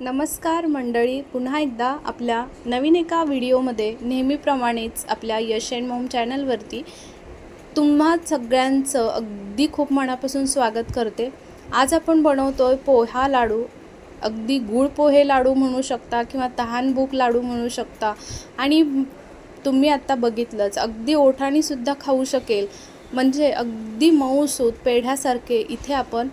नमस्कार मंडळी पुन्हा एकदा आपल्या नवीन एका व्हिडिओमध्ये नेहमीप्रमाणेच आपल्या यश अँड मोम चॅनलवरती तुम्हा सगळ्यांचं अगदी खूप मनापासून स्वागत करते. आज आपण बनवतो आहे पोहा लाडू. अगदी गुळ पोहे लाडू म्हणू शकता किंवा तहानभूक लाडू म्हणू शकता. आणि तुम्ही आत्ता बघितलंच अगदी ओठाणीसुद्धा खाऊ शकेल. म्हणजे अगदी मऊसूत पेढ्यासारखे इथे आपण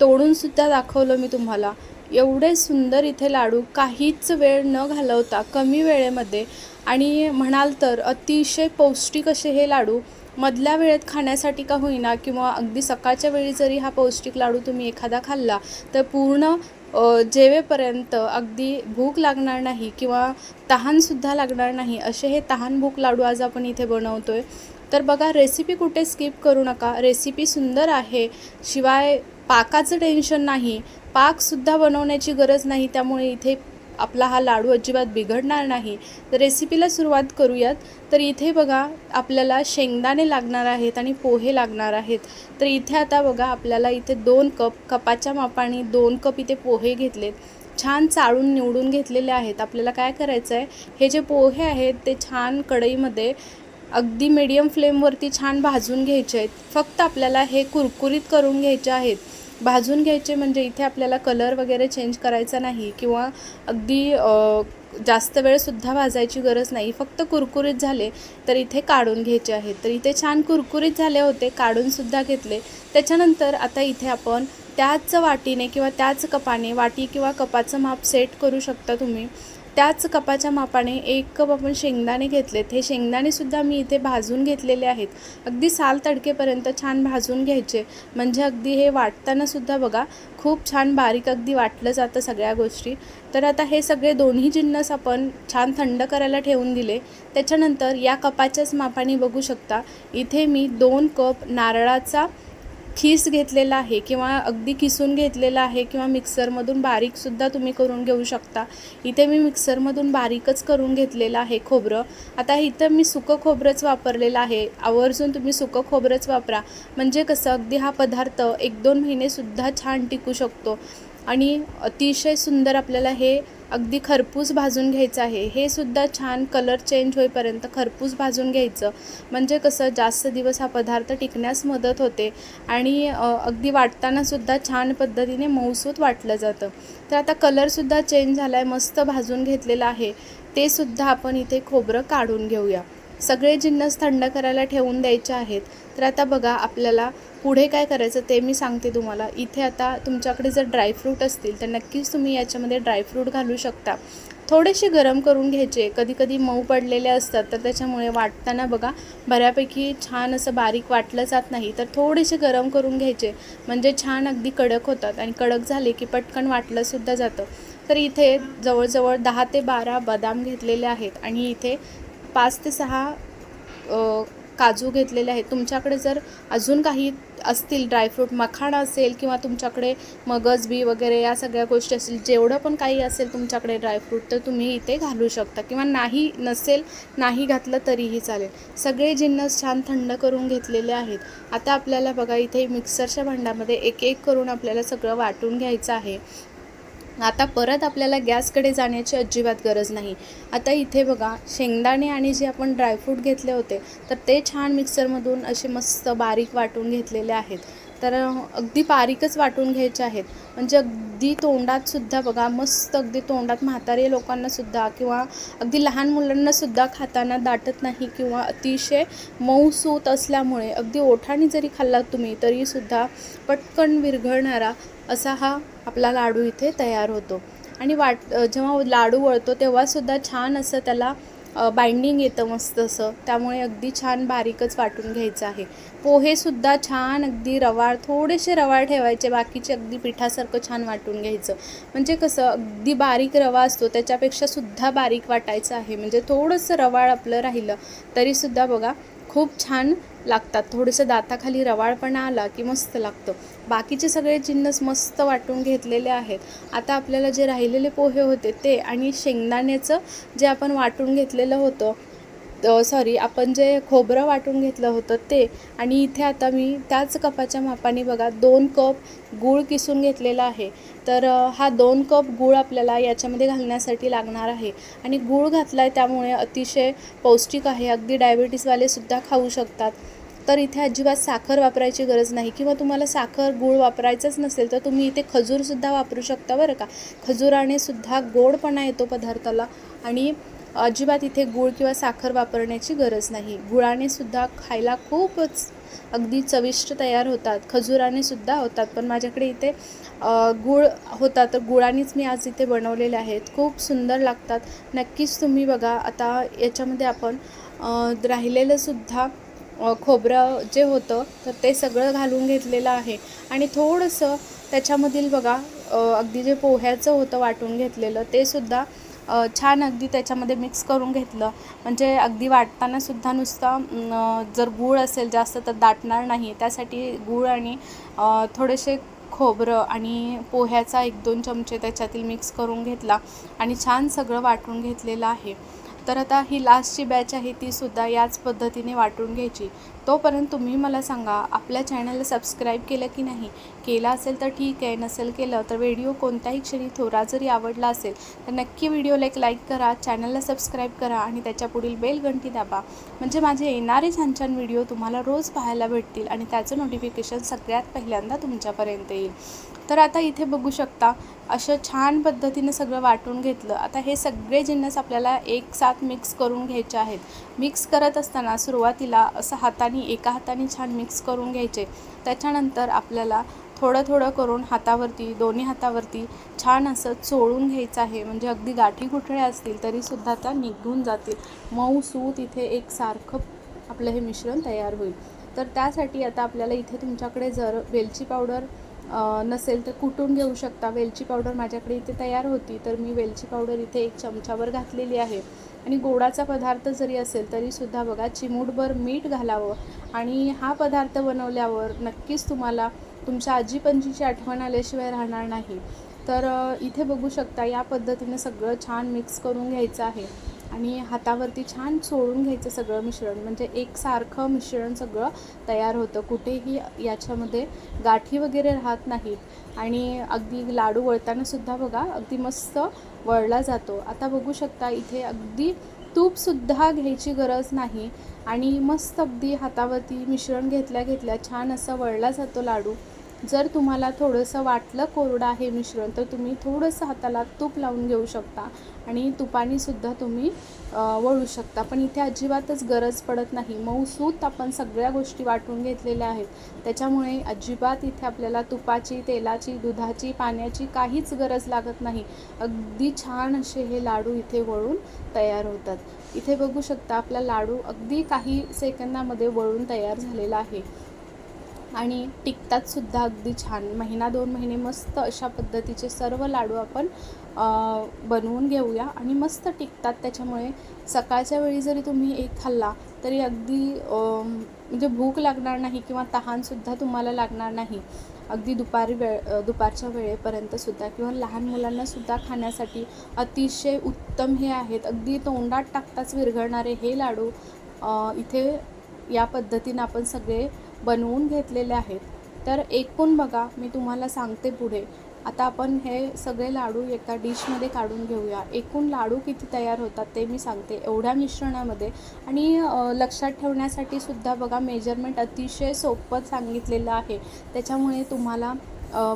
तोडूनसुद्धा दाखवलं मी तुम्हाला. एवढे सुंदर इथे लाडू काहीच वेळ न घालवता कमी वेळेमध्ये आणि म्हणाल तर अतिशय पौष्टिक असे हे लाडू मधल्या वेळेत खाण्यासाठी का होईना किंवा अगदी सकाळच्या वेळी जरी हा पौष्टिक लाडू तुम्ही एखादा खाल्ला तर पूर्ण जेवेपर्यंत अगदी भूक लागणार नाही किंवा तहानसुद्धा लागणार नाही असे हे तहान भूक लाडू आज आपण इथे बनवतो आहे तर बघा रेसिपी कुठे स्किप करू नका. रेसिपी सुंदर आहे. शिवाय पाकाचं टेन्शन नाही. पाकसुद्धा बनवण्याची गरज नाही त्यामुळे इथे आपला हा लाडू अजिबात बिघडणार नाही. तर रेसिपीला सुरुवात करूयात. तर इथे बघा आपल्याला शेंगदाणे लागणार आहेत आणि पोहे लागणार आहेत. तर इथे आता बघा आपल्याला इथे दोन कप कपाच्या मापाने दोन कप इथे पोहे घेतलेत. छान चाळून निवडून घेतलेले आहेत. आपल्याला काय करायचं आहे हे जे पोहे आहेत ते छान कढईमध्ये अगदी मीडियम फ्लेमवरती छान भाजून घ्यायचे आहेत. फक्त आपल्याला हे कुरकुरीत करून घ्यायचे आहेत. भाजून घ्यायचे म्हणजे इथे आपल्याला कलर वगैरे चेंज करायचा नाही किंवा अगदी जास्त वेळसुद्धा भाजायची गरज नाही. फक्त कुरकुरीत झाले तर इथे काढून घ्यायचे आहेत. तर इथे छान कुरकुरीत झाले होते काढूनसुद्धा घेतले. त्याच्यानंतर आता इथे आपण त्याच वाटीने किंवा त्याच कपाने वाटी किंवा कपाचं माप सेट करू शकता तुम्ही. त्याच कपाच्या मापाने एक कप आपण शेंगदाणे घेतलेत. हे शेंगदाणेसुद्धा मी इथे भाजून घेतलेले आहेत. अगदी साल तडकेपर्यंत छान भाजून घ्यायचे. म्हणजे अगदी हे वाटतानासुद्धा बघा खूप छान बारीक अगदी वाटलं जातं सगळ्या गोष्टी. तर आता हे सगळे दोन्ही जिन्नस आपण छान थंड करायला ठेवून दिले. त्याच्यानंतर या कपाच्याच मापाने बघू शकता इथे मी दोन कप नारळाचा खीस घेतलेला आहे किंवा अगदी किसून घेतलेला आहे किंवा मिक्सरमधून बारीकसुद्धा तुम्ही करून घेऊ शकता. इथे मी मिक्सरमधून बारीकच करून घेतलेलं आहे खोबरं. आता इथं मी सुकं खोबरंच वापरलेलं आहे. आवर्जून तुम्ही सुकं खोबरंच वापरा. म्हणजे कसं अगदी हा पदार्थ एक दोन महिनेसुद्धा छान टिकू शकतो. आणि अतिशय सुंदर आपल्याला हे अगदी खरपूस भाजून घ्यायचं आहे. हे सुद्धा छान कलर चेंज होईपर्यंत खरपूस भाजून घ्यायचं. म्हणजे कसं जास्त दिवस हा पदार्थ टिकण्यास मदत होते आणि अगदी वाटतानासुद्धा छान पद्धतीने मऊसूत वाटलं जातं. तर आता कलरसुद्धा चेंज झाला आहे मस्त भाजून घेतलेला आहे. ते सुद्धा आपण इथे खोबरं काढून घेऊया. सगळे जिन्नस थंड करायला ठेवून द्यायचे आहेत. तर आता बघा आपल्याला पुढे काय करायचं ते मी सांगते तुम्हाला. इथे आता तुमच्याकडे जर ड्रायफ्रूट असतील तर नक्कीच तुम्ही याच्यामध्ये ड्रायफ्रूट घालू शकता. थोडेसे गरम करून घ्यायचे. कधी कधी मऊ पडलेले असतात तर त्याच्यामुळे वाटताना बघा बऱ्यापैकी छान असं बारीक वाटलं जात नाही तर थोडेसे गरम करून घ्यायचे. म्हणजे छान अगदी कडक होतात आणि कडक झाले की पटकन वाटलंसुद्धा जातं. तर इथे जवळजवळ दहा ते बारा बदाम घेतलेले आहेत आणि इथे पाच ते सहा काजू घेतलेले आहेत. तुमच्याकडे जर अजून काही असतील ड्रायफ्रूट मखाणा असेल किंवा तुमच्याकडे मगज बी वगैरे या सगळ्या गोष्टी असतील जेवढं पण काही असेल तुमच्याकडे ड्रायफ्रूट तर तुम्ही इथे घालू शकता. किंवा नाही नसेल नाही घातलं तरीही चालेल. सगळे जिन्नस छान थंड करून घेतलेले आहेत. आता आपल्याला बघा इथे मिक्सरच्या भांड्यामध्ये एक एक करून आपल्याला सगळं वाटून घ्यायचं आहे. आता परत आपल्याला गॅसकडे जाण्याची अजिबात गरज नाही. आता इथे बघा शेंगदाणे आणि जे आपण ड्रायफ्रूट घेतले होते तर ते छान मिक्सरमधून असे मस्त बारीक वाटून घेतलेले आहेत. तर अगदी बारीकच वाटून घ्यायचे आहेत. म्हणजे अगदी तोंडातसुद्धा बघा मस्त अगदी तोंडात म्हातारे लोकांनासुद्धा किंवा अगदी लहान मुलांनासुद्धा खाताना दाटत नाही किंवा अतिशय मऊसूत असल्यामुळे अगदी ओठाने जरी खाल्लात तुम्ही तरीसुद्धा पटकन विरघळणारा असा हा आपला लाडू इथे तयार होतो. आणि वाट जेव्हा लाडू वळतो तेव्हासुद्धा छान असं त्याला बाइंडिंग येतं मस्त असं. त्यामुळे अगदी छान बारीकच वाटून घ्यायचं आहे. पोहेसुद्धा छान अगदी रवाळ थोडेसे रवाळ ठेवायचे बाकीचे अगदी पिठासारखं छान वाटून घ्यायचं. म्हणजे कसं अगदी बारीक रवा असतो त्याच्यापेक्षा सुद्धा बारीक वाटायचं आहे. म्हणजे थोडंसं रवाळ आपलं राहिलं तरीसुद्धा बघा खूप छान लागतात. थोडंसं दाताखाली रवाळपणा आला की मस्त लागतं. बाकीचे सगळे जिन्नस मस्त वाटून घेतलेले आहेत. आता आपल्याला जे राहिलेले पोहे होते ते आणि शेंगदाण्याचं जे आपण वाटून घेतलेलं होतं सॉरी आपण जे खोबरं वाटून घेतलं होतं ते. आणि इथे आता मी त्याच कपाच्या मापाने बघा दोन कप गूळ किसून घेतलेला आहे. तर हा दोन कप गूळ आपल्याला याच्यामध्ये घालण्यासाठी लागणार आहे. आणि गूळ घातला आहे त्यामुळे अतिशय पौष्टिक आहे. अगदी डायबिटीसवालेसुद्धा खाऊ शकतात. तर इथे अजिबात साखर वापरायची गरज नाही. किंवा तुम्हाला साखर गूळ वापरायचंच नसेल तर तुम्ही इथे खजूरसुद्धा वापरू शकता बरं का? खजुराने सुद्धा गोडपणा येतो पदार्थाला. आणि अजिबात इथे गूळ किंवा साखर वापरण्याची गरज नाही. गुळाने सुद्धा खायला खूपच अगदी चविष्ट तयार होतात. खजुराने सुद्धा होतात. पण माझ्याकडे इथे गूळ होता. तर गुळानेच मी आज इथे बनवलेले आहेत. खूप सुंदर लागतात. नक्कीच तुम्ही बघा. आता याच्यामध्ये आपण राहिलेलं सुद्धा खोबरं जे होतं तर ते सगळं घालून घेतलेलं आहे. आणि थोडंसं त्याच्यामधील बघा अगदी जे पोह्याचं होतं वाटून घेतलेलं ते सुद्धा छान अगदी त्याच्यामध्ये मिक्स करून घेतलं. म्हणजे अगदी वाटतानासुद्धा नुसता जर गूळ असेल जास्त तर दाटणार नाही. त्यासाठी गूळ आणि थोडेसे खोबरं आणि पोह्याचा एक दोन चमचे त्याच्यातील मिक्स करून घेतला आणि छान सगळं वाटून घेतलेलं आहे. तर आता ही लास्टची बॅच आहे तीसुद्धा याच पद्धतीने वाटून घ्यायची. तोपर्यंत तुम्ही मला सांगा आपल्या चॅनलला सबस्क्राईब केलं की नाही? केलं असेल तर ठीक आहे नसेल केलं तर व्हिडिओ कोणत्याही क्षणी थोडा जरी आवडला असेल तर नक्की व्हिडिओला एक लाईक करा चॅनलला सबस्क्राईब करा आणि त्याच्या पुढील बेल घंटी दाबा. म्हणजे माझे येणारे छान छान व्हिडिओ तुम्हाला रोज पाहायला भेटतील आणि त्याचं नोटिफिकेशन सगळ्यात पहिल्यांदा तुमच्यापर्यंत येईल. तर आता इथे बघू शकता असं छान पद्धतीने सगळं वाटून घेतलं. आता हे सगळे जिन्नस आपल्याला एक साथ मिक्स करून घ्यायचे आहेत. मिक्स करत असताना सुरुवातीला असं हाताने एका हाताने छान मिक्स करून घ्यायचे. त्याच्यानंतर आपल्याला थोडं थोडं करून हातावरती दोन्ही हातावरती छान असं चोळून घ्यायचं आहे. म्हणजे अगदी गाठी गुठळ्या असतील तरीसुद्धा त्या निघून जातील. मऊ सूत इथे एकसारखं आपलं हे मिश्रण तयार होईल. तर त्यासाठी आता आपल्याला इथे तुमच्याकडे जर वेलची पावडर नसेल तर कुटून घेऊ शकता? वेलची पावडर माझ्याकडे इथे तयार होती. तर मी वेलची पावडर इथे एक चमचावर घातलेली आहे. आणि गोडाचा पदार्थ जरी असेल तरीसुद्धा बघा चिमूटभर मीठ घालावं आणि हा पदार्थ बनवल्यावर नक्कीच तुम्हाला तुमच्या आजी पंजीची आठवण आल्याशिवाय राहणार नाही. तर इथे बघू शकता या पद्धतीने सगळं छान मिक्स करून घ्यायचं आहे. आणि हातावरती छान सोडून घ्यायचं सगळं मिश्रण. म्हणजे एकसारखं मिश्रण सगळं तयार होतं. कुठेही याच्यामध्ये गाठी वगैरे राहत नाहीत. आणि अगदी लाडू वळतानासुद्धा बघा अगदी मस्त वळला जातो. आता बघू शकता इथे अगदी तूपसुद्धा घ्यायची गरज नाही. आणि मस्त अगदी हातावरती मिश्रण घेतल्या घेतल्या छान असा वळला जातो लाडू. जर तुम्हाला थोडंसं वाटलं कोरडं आहे मिश्रण तर तुम्ही थोडंसं हाताला तूप लावून घेऊ शकता आणि तुपानीसुद्धा तुम्ही वळू शकता. पण इथे अजिबातच गरज पडत नाही. मऊसूत आपण सगळ्या गोष्टी वाटून घेतलेल्या आहेत. त्याच्यामुळे अजिबात इथे आपल्याला तुपाची तेलाची दुधाची पाण्याची काहीच गरज लागत नाही. अगदी छान असे हे लाडू इथे वळून तयार होतात. इथे बघू शकता आपला लाडू अगदी काही सेकंदामध्ये वळून तयार झालेला आहे. आणि टिकतात सुद्धा अगदी छान. महिना दोन महिने मस्त अशा पद्धतीचे सर्व लाडू आपण बनवून घेऊया आणि मस्त टिकतात. त्याच्यामुळे सकाळच्या वेळी जरी तुम्ही एक खाल्ला तरी अगदी म्हणजे भूक लागणार नाही किंवा तहानसुद्धा तुम्हाला लागणार नाही. अगदी दुपारी वेळ दुपारच्या वेळेपर्यंतसुद्धा किंवा लहान मुलांनासुद्धा खाण्यासाठी अतिशय उत्तम हे आहेत. अगदी तोंडात टाकताच विरघळणारे हे लाडू इथे या पद्धतीनं आपण सगळे बनवून घेतलेले आहेत. तर एकूण बघा मी तुम्हाला सांगते पुढे. आता आपण हे सगळे लाडू एका डिशमध्ये काढून घेऊया. एकूण लाडू किती तयार होतात ते मी सांगते एवढ्या मिश्रणामध्ये. आणि लक्षात ठेवण्यासाठी सुद्धा बघा मेजरमेंट अतिशय सोपं सांगितलेलं आहे. त्याच्यामुळे तुम्हाला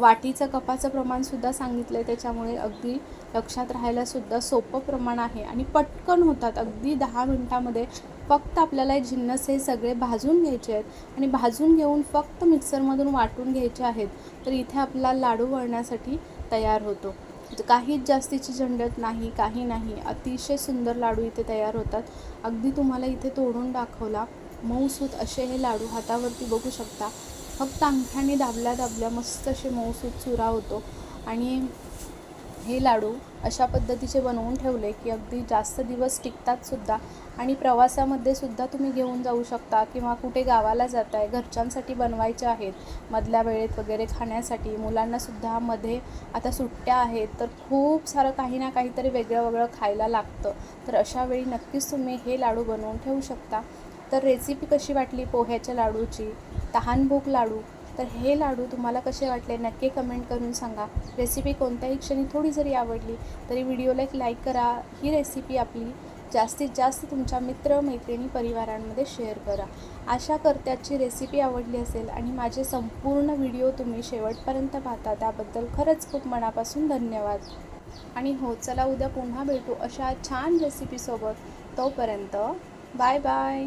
वाटीचं कपाचं प्रमाणसुद्धा सांगितलं आहे त्याच्यामुळे अगदी लक्षात राहायलासुद्धा सोपं प्रमाण आहे. आणि पटकन होतात अगदी दहा मिनटामध्ये फक्त आपल्याला हे जिन्नस हे सगळे भाजून घ्यायचे आहेत. आणि भाजून घेऊन फक्त मिक्सरमधून वाटून घ्यायचे आहेत. तर इथे आपला लाडू वळण्यासाठी तयार होतो. काहीच जास्तीची झंडट नाही काही नाही. अतिशय सुंदर लाडू इथे तयार होतात. अगदी तुम्हाला इथे तोडून दाखवला. मऊसूत असे हे लाडू हातावरती बघू शकता. फक्त अंगठ्याने दाबल्या दाबल्या मस्त असे मऊसूत चुरा होतो. आणि हे लाडू अशा पद्धतीचे बनवून ठेवले की अगदी जास्त दिवस टिकतात सुद्धा. आणि प्रवासामध्ये सुद्धा तुम्ही घेऊन जाऊ शकता किंवा कुठे गावाला जात आहे घरच्यांसाठी बनवायचे आहेत मधल्या वेळेत वगैरे खाण्यासाठी मुलांनासुद्धा मध्ये आता सुट्ट्या आहेत तर खूप सारं काही ना काहीतरी वेगळं वेगळं खायला लागतं. तर अशा वेळी नक्कीच तुम्ही हे लाडू बनवून ठेवू शकता. तर रेसिपी कशी वाटली पोह्याच्या लाडूची? तहानभूक लाडू तर हे लाडू तुम्हाला कसे वाटले नक्की कमेंट करून सांगा. रेसिपी कोणत्याही क्षणी थोडी जरी आवडली तरी व्हिडिओला एक लाईक करा. ही रेसिपी आपली जास्तीत जास्त तुमच्या मित्र मैत्रिणी परिवारांमध्ये शेअर करा. आशा करत्याची रेसिपी आवडली असेल आणि माझे संपूर्ण व्हिडिओ तुम्ही शेवटपर्यंत पाहता. त्याबद्दल खरंच खूप मनापासून धन्यवाद. आणि हो चला उद्या पुन्हा भेटू अशा छान रेसिपीसोबत तोपर्यंत बाय बाय